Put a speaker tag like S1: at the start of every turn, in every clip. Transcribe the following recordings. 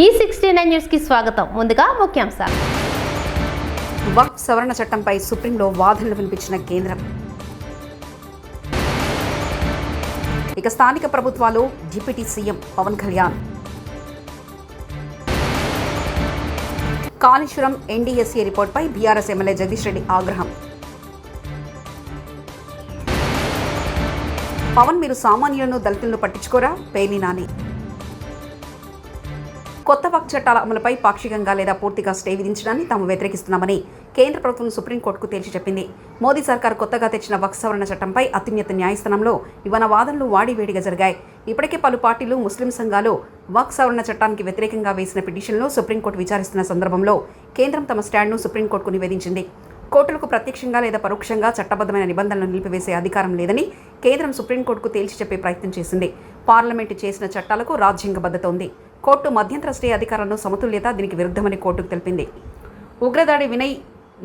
S1: ఈ sixty nine న్యూస్కి స్వాగతం. ముందుగా ముఖ్యాంశాలు.
S2: వక్ఫ్ సవరణ చట్టంపై సుప్రీంలో వాదనలు వినిపించిన కేంద్రం. ఇక స్థానిక ప్రభుత్వాలు deputy CM Pawan Kalyan. Kaleshwaram NDSA రిపోర్ట్పై BRS MLA Jagadish Reddy ఆగ్రహం. పవన్ మీరు సామాన్యులను దళితులను పట్టించుకోరా? పేర్ని నాని. కొత్త వక్ చట్టాల అమలుపై పాక్షికంగా లేదా పూర్తిగా స్టే విధించడాన్ని తాము వ్యతిరేకిస్తున్నామని కేంద్ర ప్రభుత్వం సుప్రీంకోర్టుకు తేల్చి చెప్పింది. మోదీ సర్కార్ కొత్తగా తెచ్చిన వక్ సవరణ చట్టంపై అత్యున్నత న్యాయస్థానంలో ఇవన్న వాదనలు వాడివేడిగా జరిగాయి. ఇప్పటికే పలు పార్టీలు ముస్లిం సంఘాలు వక్ సవరణ చట్టానికి వ్యతిరేకంగా వేసిన పిటిషన్లో సుప్రీంకోర్టు విచారిస్తున్న సందర్భంలో కేంద్రం తమ స్టాండ్ను సుప్రీంకోర్టుకు నివేదించింది. కోర్టులకు ప్రత్యక్షంగా లేదా పరోక్షంగా చట్టబద్ధమైన నిబంధనలను నిలిపివేసే అధికారం లేదని కేంద్రం సుప్రీంకోర్టుకు తేల్చి చెప్పే ప్రయత్నం చేసింది. పార్లమెంటు చేసిన చట్టాలకు రాజ్యాంగబద్ధత ఉంది. కోర్టు మధ్యంతర స్టే అధికారంలో సమతుల్యత దీనికి విరుద్ధమని కోర్టుకు తెలిపింది. ఉగ్రదాడి వినయ్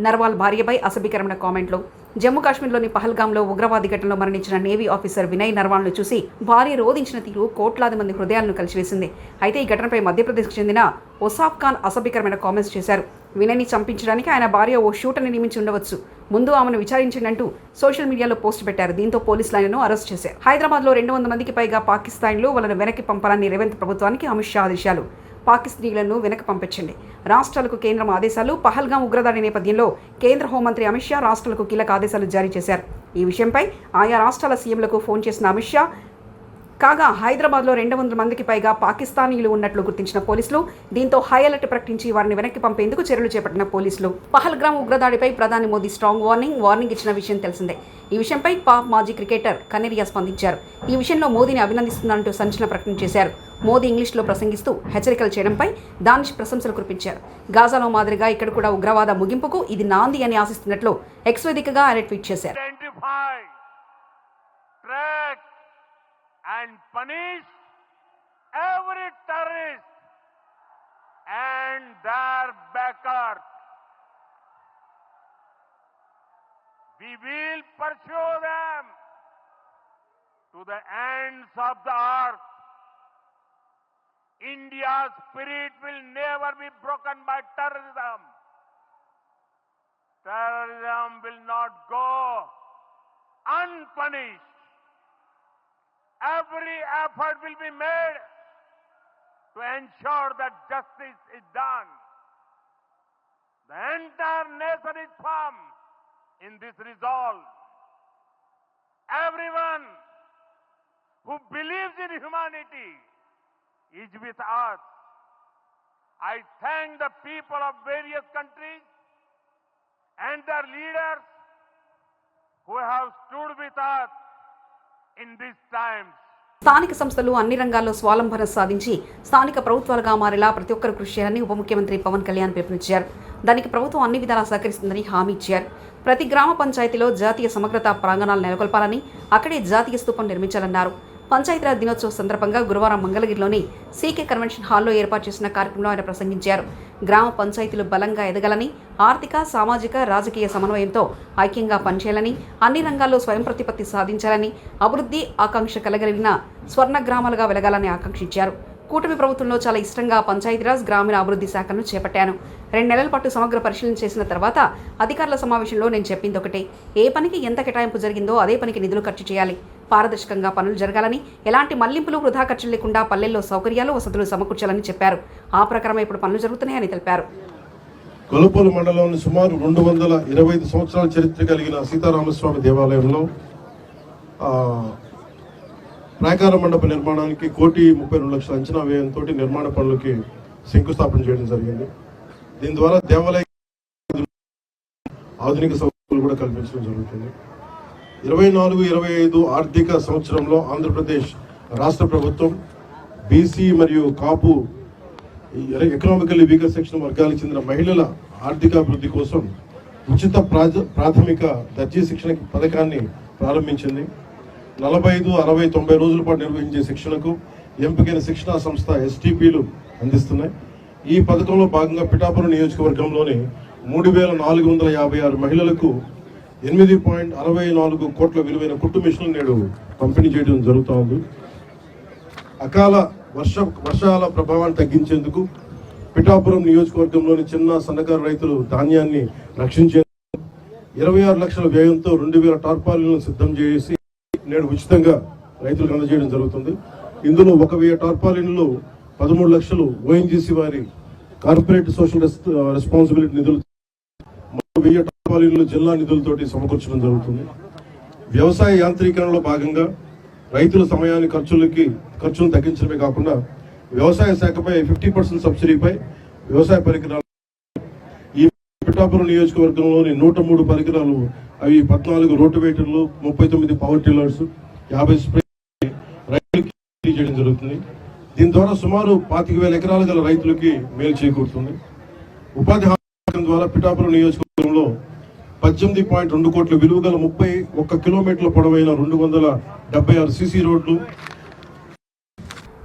S2: నర్వాల్ భార్యపై అసభ్యకరమైన కామెంట్లు. జమ్మూ కాశ్మీర్లోని పహల్గాంలో ఉగ్రవాది ఘటనలో మరణించిన నేవీ ఆఫీసర్ వినయ్ నర్వాల్ను చూసి భార్య రోధించిన తీరు కోట్లాది మంది హృదయాలను కలిసివేసింది. అయితే ఈ ఘటనపై మధ్యప్రదేశ్కు చెందిన ఒసాఫ్ ఖాన్ అసభ్యకరమైన కామెంట్స్ చేశారు. వినయ్ని చంపించడానికి ఆయన భార్య ఓ షూటర్ని నియమించి ఉండవచ్చు. ముందు ఆమెను విచారించండి అంటూ సోషల్ మీడియాలో పోస్ట్ పెట్టారు. దీంతో పోలీసులు ఆయనను అరెస్ట్ చేశారు. హైదరాబాద్లో రెండు వందల మందికి పైగా పాకిస్తాన్లు వాళ్ళను వెనక్కి పంపాలని రేవంత్ ప్రభుత్వానికి అమిత్ షా ఆదేశాలు. పాకిస్తానీలను వెనక్కి పంపించండి రాష్ట్రాలకు కేంద్రం ఆదేశాలు పహల్గాం ఉగ్రదాడి నేపథ్యంలో కేంద్ర హోంమంత్రి అమిత్ షా రాష్ట్రాలకు కీలక ఆదేశాలు జారీ చేశారు. ఈ విషయంపై ఆయా రాష్ట్రాల సీఎంలకు ఫోన్ చేసిన అమిత్ షా కాగా హైదరాబాద్లో రెండు వందల మందికి పైగా పాకిస్తానీలు ఉన్నట్లు గుర్తించిన పోలీసులు దీంతో హై అలర్ట్ ప్రకటించి వారిని వెనక్కి పంపేందుకు చర్యలు చేపట్టిన పోలీసులు. పహల్గ్రామ్ ఉగ్రదాడిపై ప్రధాని మోదీ స్ట్రాంగ్ వార్నింగ్ వార్నింగ్ ఇచ్చిన విషయం తెలిసిందే. ఈ విషయంపై పాక్ మాజీ క్రికెటర్ కనేరియా స్పందించారు. ఈ విషయంలో మోదీని అభినందిస్తున్నారంటూ సంచలన ప్రకటన చేశారు. మోదీ ఇంగ్లీష్లో ప్రసంగిస్తూ హెచ్చరికలు చేయడంపై దానిష్ ప్రశంసలు కురిపించారు. గాజాలో మాదిరిగా ఇక్కడ కూడా ఉగ్రవాద ముగింపుకు ఇది నాంది అని ఆశిస్తున్నట్లు ఎక్స్ వేదికగా ఆయన ట్వీట్ చేశారు.
S3: And punish every terrorist and their backers. We will pursue them to the ends of the earth. India's spirit will never be broken by terrorism. Terrorism will not go unpunished. Every effort will be made to ensure that justice is done. The entire nation is firm in this resolve. Everyone who believes in humanity is with us. I thank the people of various countries and their leaders who have stood with us in these times.
S2: స్థానిక సంస్థలు అన్ని రంగాల్లో స్వాలంబన సాధించి స్థానిక ప్రభుత్వాలుగా మారేలా ప్రతి ఒక్కరు కృషి చేయాలని ఉప ముఖ్యమంత్రి పవన్ కళ్యాణ్ పిలుపునిచ్చారు. దానికి ప్రభుత్వం అన్ని విధాలా సహకరిస్తుందని హామీ ఇచ్చారు. ప్రతి గ్రామ పంచాయతీలో జాతీయ సమగ్రత ప్రాంగణాలు నెలకొల్పాలని అక్కడే జాతీయ స్థూపం నిర్మించాలన్నారు. పంచాయతీరాజ్ దినోత్సవ సందర్భంగా గురువారం మంగళగిరిలోని సీకే కన్వెన్షన్ హాల్లో ఏర్పాటు చేసిన కార్యక్రమంలో ఆయన ప్రసంగించారు. గ్రామ పంచాయతీలు బలంగా ఎదగాలని ఆర్థిక సామాజిక రాజకీయ సమన్వయంతో ఐక్యంగా పనిచేయాలని అన్ని రంగాల్లో స్వయం ప్రతిపత్తి సాధించాలని అభివృద్ధి ఆకాంక్ష కలగలిగిన స్వర్ణ గ్రామాలుగా వెలగాలని ఆకాంక్షించారు. కూటమి ప్రభుత్వంలో చాలా ఇష్టంగా పంచాయతీరాజ్ గ్రామీణ అభివృద్ధి శాఖను చేపట్టాను. రెండు నెలల పాటు సమగ్ర పరిశీలన చేసిన తర్వాత అధికారుల సమావేశంలో నేను చెప్పింది ఒకటే. ఏ పనికి ఎంత కేటాయింపు జరిగిందో అదే పనికి నిధులు ఖర్చు చేయాలి. పారదర్శకంగా పనులు జరగాలని ఎలాంటి మళ్ళింపులు వృధా ఖర్చులు లేకుండా పల్లెల్లో సౌకర్యాలు వసతులు సమకూర్చాలని చెప్పారు. ఆ ప్రకారమే ఇప్పుడు పనులు జరుగుతున్నాయని తెలిపారు.
S4: కొలుపూలు మండలంలోని సుమారు రెండు వందల ఇరవై ఐదు సంవత్సరాల చరిత్ర కలిగిన సీతారామస్వామి దేవాలయంలో ప్రాకార మండప నిర్మాణానికి కోటి ముప్పై రెండు లక్షల అంచనా వ్యయంతో నిర్మాణ పనులకి శంకుస్థాపన చేయడం జరిగింది. దీని ద్వారా దేవాలయ ఆధునిక సౌకర్యాలు కూడా కల్పించడం జరుగుతుంది. ఇరవై నాలుగు ఇరవై ఐదు ఆర్థిక సంవత్సరంలో ఆంధ్రప్రదేశ్ రాష్ట్ర ప్రభుత్వం బీసీ మరియు కాపు ఎకనామికల్లీ వీకర్ సెక్షన్ వర్గాలకు చెందిన మహిళల ఆర్థికాభివృద్ధి కోసం ఉచిత ప్రాజ ప్రాథమిక దర్జీ శిక్షణ పథకాన్ని ప్రారంభించింది. నలభై ఐదు అరవై తొంభై రోజుల పాటు నిర్వహించే శిక్షణకు ఎంపికైన శిక్షణా సంస్థ ఎస్టీపీలు అందిస్తున్నాయి. ఈ పథకంలో భాగంగా పిఠాపురం నియోజకవర్గంలోని మూడు వేల నాలుగు వందల యాభై ఆరు మహిళలకు ఎనిమిది పాయింట్ అరవై నాలుగు కోట్ల విలువైన కుట్టు మిషన్లు నేడు పంపిణీ చేయడం జరుగుతూ ఉంది. అకాల వర్ష వర్షాల ప్రభావాన్ని తగ్గించేందుకు పిఠాపురం నియోజకవర్గంలోని చిన్న సన్నకారు రైతులు ధాన్యాన్ని రక్షించే ఇరవై ఆరు లక్షల వ్యయంతో రెండు వేల టార్పాలిన్లను సిద్ధం చేసి నేడు ఉచితంగా రైతులకు అందజేయడం జరుగుతుంది. ఇందులో ఒక వెయ్యి టార్పాలిన్లు పదమూడు లక్షలు ఓఎన్జీసీ వారి కార్పొరేట్ సోషల్ రెస్పాన్సిబిలిటీ నిధులు వెయ్యి ఆధ్వర్యంలో జిల్లా నిధులతోటి సమకూర్చడం జరుగుతుంది. వ్యవసాయ యాంత్రీకరణలో భాగంగా రైతుల సమయాన్ని ఖర్చులకి ఖర్చులను తగ్గించడమే కాకుండా వ్యవసాయ శాఖపై ఫిఫ్టీ పర్సెంట్ సబ్సిడీపై వ్యవసాయ పరికరాలు ఈ పిఠాపురం నియోజకవర్గంలోని నూట మూడు పరికరాలు అవి పద్నాలుగు రోటివేటర్లు ముప్పై తొమ్మిది పవర్ టిల్లర్స్ యాభై స్ప్రే రైతులకి చేయడం జరుగుతుంది. దీని ద్వారా సుమారు పాతిక వేల ఎకరాలు గల రైతులకి మేలు చేకూరుతుంది. ఉపాధి హామీ ద్వారా పిఠాపురం నియోజకవర్గంలో పద్దెనిమిది పాయింట్ రెండు కోట్ల విలువ గల ముప్పై ఒక్క కిలోమీటర్ల పొడవైన రెండు వందల డెబ్బై ఆరు సీసీ రోడ్లు.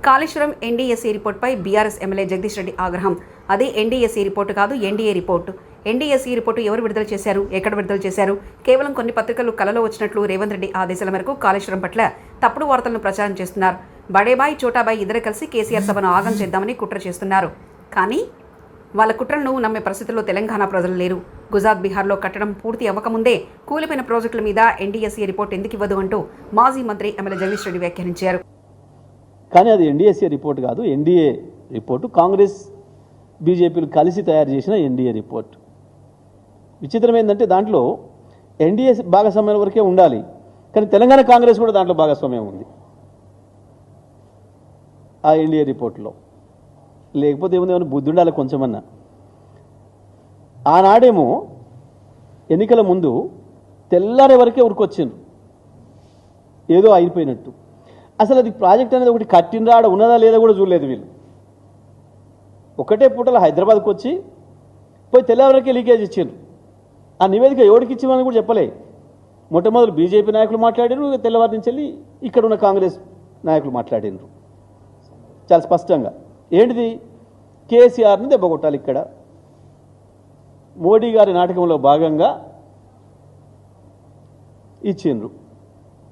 S2: కాళేశ్వరం ఎన్డీఎస్సీ రిపోర్ట్పై బీఆర్ఎస్ ఎమ్మెల్యే జగదీష్ రెడ్డి ఆగ్రహం. అది ఎన్డీఎస్సీ రిపోర్టు కాదు ఎన్డీఏ రిపోర్టు. ఎన్డీఎస్సీ రిపోర్టు ఎవరు విడుదల చేశారు ఎక్కడ విడుదల చేశారు? కేవలం కొన్ని పత్రికలు కలలో వచ్చినట్లు రేవంత్ రెడ్డి ఆదేశాల మేరకు కాళేశ్వరం పట్ల తప్పుడు వార్తలను ప్రచారం చేస్తున్నారు. బడేబాయ్ చోటాబాయ్ ఇద్దరు కలిసి కేసీఆర్ సభను ఆగం చేద్దామని కుట్ర చేస్తున్నారు. కానీ వాళ్ళ కుట్రలను నమ్మే పరిస్థితుల్లో తెలంగాణ ప్రజలు లేరు. గుజరాత్ బీహార్లో కట్టడం పూర్తి అవ్వకముందే కూలిపోయిన ప్రాజెక్టుల మీద ఎన్డీఎస్సీ రిపోర్ట్ ఎందుకు ఇవ్వదు అంటూ మాజీ మంత్రి ఎమ్మెల్యే జగదీష్ రెడ్డి వ్యాఖ్యానించారు.
S5: కానీ అది ఎన్డీఎస్సీ రిపోర్ట్ కాదు ఎన్డీఏ రిపోర్టు. కాంగ్రెస్ బీజేపీలు కలిసి తయారు చేసిన ఎన్డీఏ రిపోర్ట్. విచిత్రం ఏంటంటే దాంట్లో ఎన్డీఏ భాగస్వామ్యం వరకే ఉండాలి కానీ తెలంగాణ కాంగ్రెస్ కూడా దాంట్లో భాగస్వామ్యం ఉంది. ఆ ఎన్డీఏ రిపోర్ట్లో. లేకపోతే ఏముంది? ఏమైనా బుద్ధి ఉండాలి కొంచెమన్నా. ఆనాడేమో ఎన్నికల ముందు తెల్లారే వరకే ఉరికొచ్చిండ్రు ఏదో అయిపోయినట్టు. అసలు అది ప్రాజెక్ట్ అనేది ఒకటి కట్టినరా ఆడ ఉన్నదా లేదా కూడా చూడలేదు వీళ్ళు. ఒకటే పూటలో హైదరాబాద్కి వచ్చి పోయి తెల్లవారికే లీకేజ్ ఇచ్చిండ్రు. ఆ నివేదిక ఎవరికి ఇచ్చామని కూడా చెప్పలే. మొట్టమొదటి బీజేపీ నాయకులు మాట్లాడారు తెల్లవారి నుంచి వెళ్ళి ఇక్కడ ఉన్న కాంగ్రెస్ నాయకులు మాట్లాడినారు చాలా స్పష్టంగా. ఏంటిది? కేసీఆర్ని దెబ్బకొట్టాలి ఇక్కడ. మోడీ గారి నాటకంలో భాగంగా ఇచ్చిండ్రు.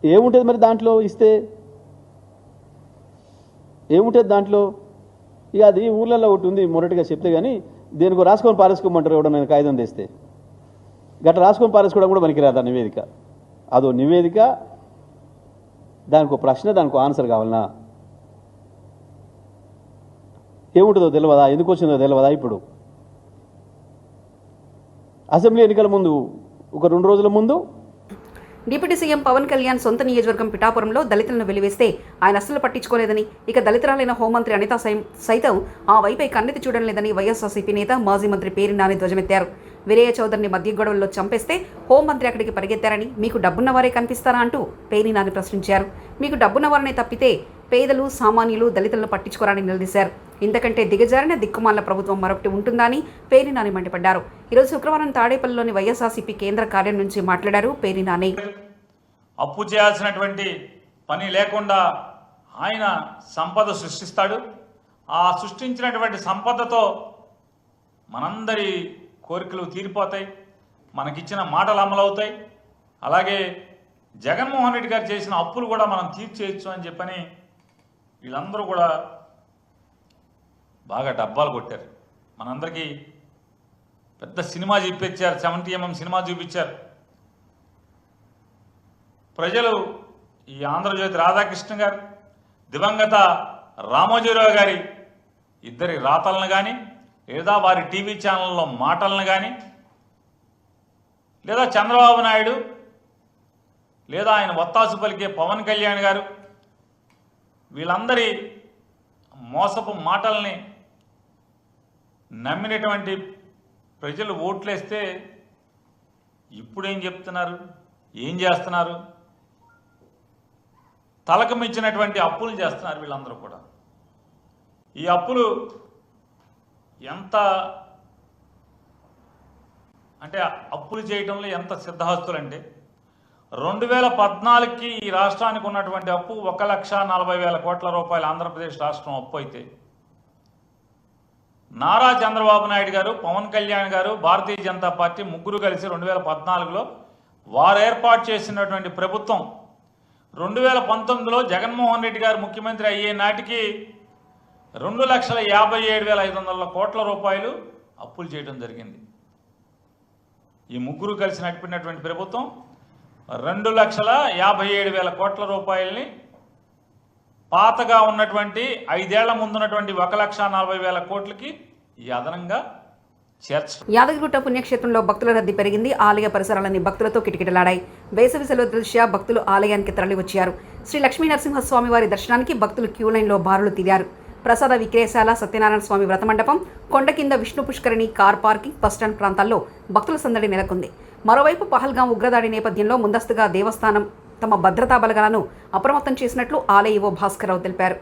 S5: ఏముంటుంది మరి దాంట్లో ఇస్తే? ఏముంటుంది దాంట్లో? ఇక అది ఊళ్ళల్లో ఒకటి ఉంది మొరటిగా చెప్తే కానీ దేనికో రాసుకొని పారేసుకోమంటారు నేను కాగితం తెస్తే. గట్ట రాసుకొని పారేసుకోవడం కూడా పనికిరాదు ఆ నివేదిక? అదో నివేదిక దానికి ప్రశ్న దానికి ఆన్సర్ కావాలనా? ఏముంటుందో తెలియదా ఎందుకు వచ్చిందో తెలియదా ఇప్పుడు? అసెంబ్లీ ఎన్నికల ముందు ఒక రెండు రోజుల ముందు?
S2: డిప్యూటీ సీఎం పవన్ కళ్యాణ్ సొంత నియోజకవర్గం పిఠాపురంలో దళితులను వెలివేస్తే ఆయన అస్సలు పట్టించుకోలేదని ఇక దళితురాలైన హోంమంత్రి అనిత సైతం ఆ వైపై కన్నెత్తి చూడడం లేదని వైఎస్ఆర్సీపీ నేత మాజీ మంత్రి పేరు నాని ధ్వజమెత్తారు. వీరయ్య చౌదరిని మధ్య గొడవల్లో చంపేస్తే హోంమంత్రి అక్కడికి పరిగెత్తారని మీకు డబ్బున్న వారే కనిపిస్తారా అంటూ పేరి నాని ప్రశ్నించారు. మీకు డబ్బున్న వారనే తప్పితే పేదలు సామాన్యులు దళితులను పట్టించుకోరని నిలదీశారు. ఇంతకంటే దిగజారిన దిక్కుమాల ప్రభుత్వం మరొకటి ఉంటుందని పేరినాని పేరి నాని మండిపడ్డారు. ఈరోజు శుక్రవారం తాడేపల్లిలోని వైఎస్ఆర్సీపీ కేంద్ర కార్యం నుంచి మాట్లాడారు పేరి నాని.
S6: అప్పు చేయాల్సినటువంటి పని లేకుండా ఆయన సంపద సృష్టిస్తాడు. ఆ సృష్టించినటువంటి సంపదతో మనందరి కోరికలు తీరిపోతాయి. మనకిచ్చిన మాటలు అమలవుతాయి. అలాగే జగన్మోహన్ రెడ్డి గారు చేసిన అప్పులు కూడా మనం తీర్చేయచ్చు అని చెప్పని వీళ్ళందరూ కూడా బాగా డబ్బాలు కొట్టారు. మనందరికీ పెద్ద సినిమా చూపించారు సెవెంటీ ఎంఎం సినిమా చూపించారు. ప్రజలు ఈ ఆంధ్రజ్యోతి రాధాకృష్ణ గారు దివంగత రామోజీరావు గారి ఇద్దరి రాతలను కానీ లేదా వారి టీవీ ఛానల్లో మాటలను కానీ లేదా చంద్రబాబు నాయుడు లేదా ఆయన వత్తాసు పలికే పవన్ కళ్యాణ్ గారు వీళ్ళందరి మోసపు మాటల్ని నమ్మినటువంటి ప్రజలు ఓట్లేస్తే ఇప్పుడేం చెప్తున్నారు? ఏం చేస్తున్నారు? తలకమిచ్చినటువంటి అప్పులు చేస్తున్నారు వీళ్ళందరూ కూడా. ఈ అప్పులు ఎంత అంటే అప్పులు చేయడంలో ఎంత సిద్ధహస్తులంటే రెండు వేల పద్నాలుగుకి ఈ రాష్ట్రానికి ఉన్నటువంటి అప్పు ఒక లక్ష నలభై వేల కోట్ల రూపాయలు ఆంధ్రప్రదేశ్ రాష్ట్రం అప్పు అయితే నారా చంద్రబాబు నాయుడు గారు పవన్ కళ్యాణ్ గారు భారతీయ జనతా పార్టీ ముగ్గురు కలిసి రెండు వేల పద్నాలుగులో వారు ఏర్పాటు చేసినటువంటి ప్రభుత్వం రెండు వేల పంతొమ్మిదిలో జగన్మోహన్ రెడ్డి గారు ముఖ్యమంత్రి అయ్యే నాటికి రెండు లక్షల యాభై ఏడు వేల ఐదు వందల కోట్ల రూపాయలు అప్పులు చేయడం జరిగింది. ఈ ముగ్గురు కలిసి నడిపినటువంటి ప్రభుత్వం రెండు లక్షల యాభై ఏడు వేల కోట్ల రూపాయలని పాతగా ఉన్నటువంటి ఐదేళ్ళ ముందున్నటువంటి ఒక లక్ష నలభై వేల కోట్లకి ఈ అదనంగా
S2: యాదగిరిగుట్ట పుణ్యక్షేత్రంలో భక్తుల రద్దీ పెరిగింది. ఆలయ పరిసరాలన్నీ భక్తులతో కిటకిటలాడాయి. వేసవి సెలవు దృష్ట్యా భక్తులు ఆలయానికి తరలి వచ్చారు. శ్రీ లక్ష్మీ నరసింహస్వామి వారి దర్శనానికి భక్తులు క్యూ లైన్లో బారులు తీరారు. ప్రసాద విక్రయశాల సత్యనారాయణ స్వామి వ్రత మండపం కొండ కింద విష్ణు పుష్కరిణి కార్ పార్కింగ్ బస్టాండ్ ప్రాంతాల్లో భక్తుల సందడి నెలకొంది. మరోవైపు పహల్గాం ఉగ్రదాడి నేపథ్యంలో ముందస్తుగా దేవస్థానం తమ భద్రతా బలగాలను అప్రమత్తం చేసినట్లు ఆలయ ఓ భాస్కర్ రావు తెలిపారు.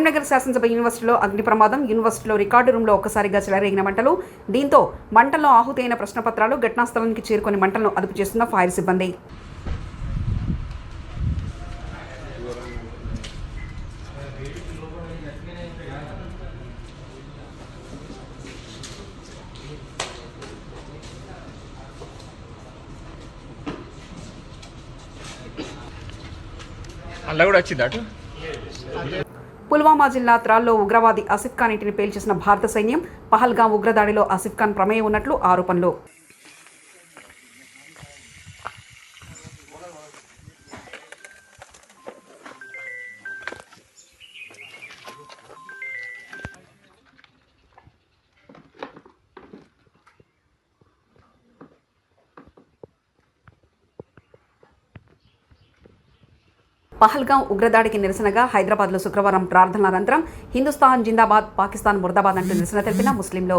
S2: కరీంనగర్ శాసనసభ యూనివర్సిటీలో అగ్ని ప్రమాదం యూనివర్సిటీలో రికార్డు రూమ్లో ఒక్కసారిగా చెలరేగిన మంటలు దీంతో మంటల్లో ఆహుతైన ప్రశ్నపత్రాలు ఘటనాస్థలానికి చేరుకుని చేరుకొని మంటలను అదుపు చేస్తున్న ఫైర్ సిబ్బంది.
S7: అలా కూడా వచ్చింది అటు?
S2: పుల్వామా జిల్లా త్రాల్లో ఉగ్రవాది అసిఫ్ ఖాన్ ఇంటిని పేల్చేసిన భారత సైన్యం పహల్గాం ఉగ్రదాడిలో అసిఫ్ ఖాన్ ప్రమేయం ఉన్నట్లు ఆరోపణలు. పహల్గాం ఉగ్రదాడికి నిరసనగా హైదరాబాద్లో శుక్రవారం ప్రార్థన అనంతరం హిందుస్థాన్ జిందాబాద్ పాకిస్తాన్ ముర్దాబాద్ అంటూ నిరసన తెలిపిన ముస్లింలు.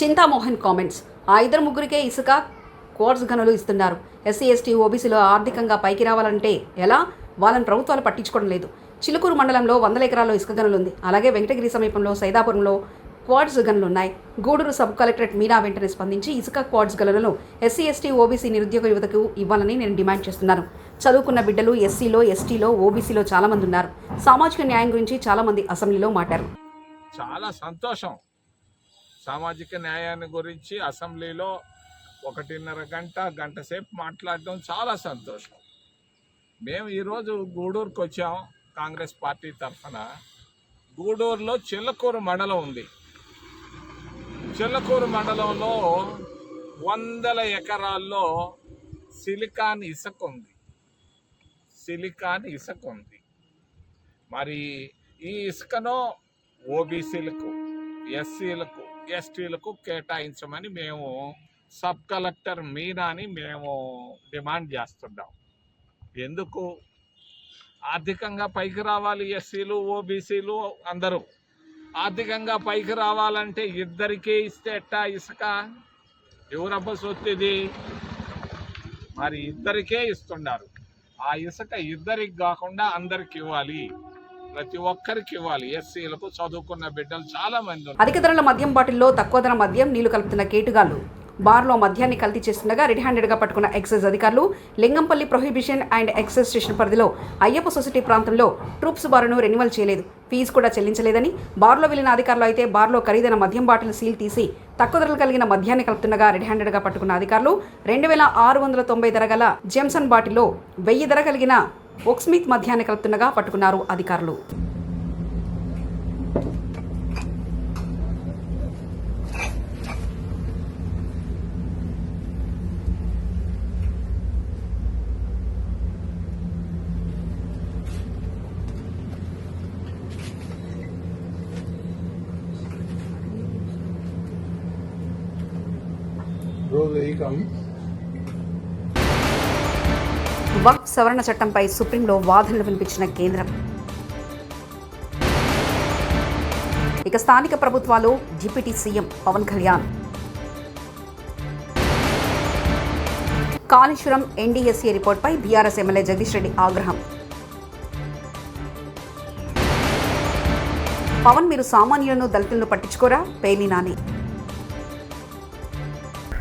S2: చింతామోహన్ కామెంట్స్. ఆ ఇద్దరు ముగ్గురికే ఇసుక కోర్స్ గనులు ఇస్తున్నారు. ఎస్సీ ఎస్టీ ఓబీసీలో ఆర్థికంగా పైకి రావాలంటే ఎలా? వాళ్ళని ప్రభుత్వాలు పట్టించుకోవడం లేదు. చిలుకూరు మండలంలో వందల ఎకరాల్లో ఇసుక గనులు ఉంది. అలాగే వెంకటగిరి సమీపంలో సైదాపురంలో క్వాడ్స్ గనులు ఉన్నాయి. గూడూరు సబ్ కలెక్టరేట్ మీనా వెంటనే స్పందించి ఇసుక క్వాడ్స్ గనులను ఎస్సీ ఎస్టీ ఓబీసీ నిరుద్యోగ యువతకు ఇవ్వాలని నేను డిమాండ్ చేస్తున్నాను. చదువుకున్న బిడ్డలు ఎస్సీలో ఎస్టీలో ఓబీసీలో చాలామంది ఉన్నారు. సామాజిక న్యాయం గురించి చాలామంది అసెంబ్లీలో మాట్లాడారు
S7: చాలా సంతోషం. సామాజిక న్యాయాన్ని గురించి అసెంబ్లీలో ఒకటిన్నర గంట గంట సేపు మాట్లాడడం చాలా సంతోషం. మేము ఈరోజు గూడూరుకు వచ్చాం కాంగ్రెస్ పార్టీ తరఫున. గూడూరులో చిల్లకూరు మండలం ఉంది. చిల్లకూరు మండలంలో వందల ఎకరాల్లో సిలికాన్ ఇసుక ఉంది. సిలికాన్ ఇసుక ఉంది. మరి ఈ ఇసుకను ఓబీసీలకు ఎస్సీలకు ఎస్టీలకు కేటాయించమని మేము సబ్ కలెక్టర్ మీనాని మేము డిమాండ్ చేస్తున్నాం ఎందుకు? ఆర్థికంగా పైకి రావాలి ఎస్సీలు ఓబీసీలు అందరూ. ఆర్థికంగా పైకి రావాలంటే ఇద్దరికే ఇస్తే ఎట్టా ఇసుక? ఎవరబ్బ సొత్తిది మరి ఇద్దరికే ఇస్తున్నారు. ఆ ఇసుక ఇద్దరికి కాకుండా అందరికి ఇవ్వాలి. ప్రతి ఒక్కరికి ఇవ్వాలి. ఎస్సీలకు చదువుకున్న బిడ్డలు చాలా మంది
S2: అధిక ధరల మద్యం బాటిల్లో తక్కువ ధర మద్యం నీళ్ళు కలుపుతున్న కేటుగాళ్ళు. బార్లో మద్యాన్ని కల్తీ చేస్తుండగా రెడ్ హ్యాండెడ్గా పట్టుకున్న ఎక్సైజ్ అధికారులు Lingampally prohibition and excise station పరిధిలో అయ్యప్ప సొసైటీ ప్రాంతంలో ట్రూప్స్ బారును రెన్యువల్ చేయలేదు. ఫీజు కూడా చెల్లించలేదని బార్లో వెళ్ళిన అధికారులు అయితే బార్లో ఖరీదైన మద్యం బాటిల్ సీల్ తీసి తక్కువ ధరలు కలిగిన మద్యాన్ని కలుపుతుండగా రెడ్ హ్యాండెడ్గా పట్టుకున్న అధికారులు రెండు వేల ఆరు వందల తొంభై ధర గల జెమ్సన్ బాటిల్లో వెయ్యి ధర కలిగిన ఒక్స్మిత్ మద్యాన్ని కలుపుతుండగా పట్టుకున్నారు అధికారులు. చేస్తాము వక్ఫ్ సవరణ చట్టంపై సుప్రీంలో వాదనలు వినిపించిన కేంద్రం. ఇక స్థానిక ప్రభుత్వాలు deputy CM Pawan Kalyan. Kaleshwaram NDSA రిపోర్ట్పై BRS MLA Jagadish Reddy ఆగ్రహం. పవన్ మీరు సామాన్యులను దళితులను పట్టించుకోరా? పేలినాని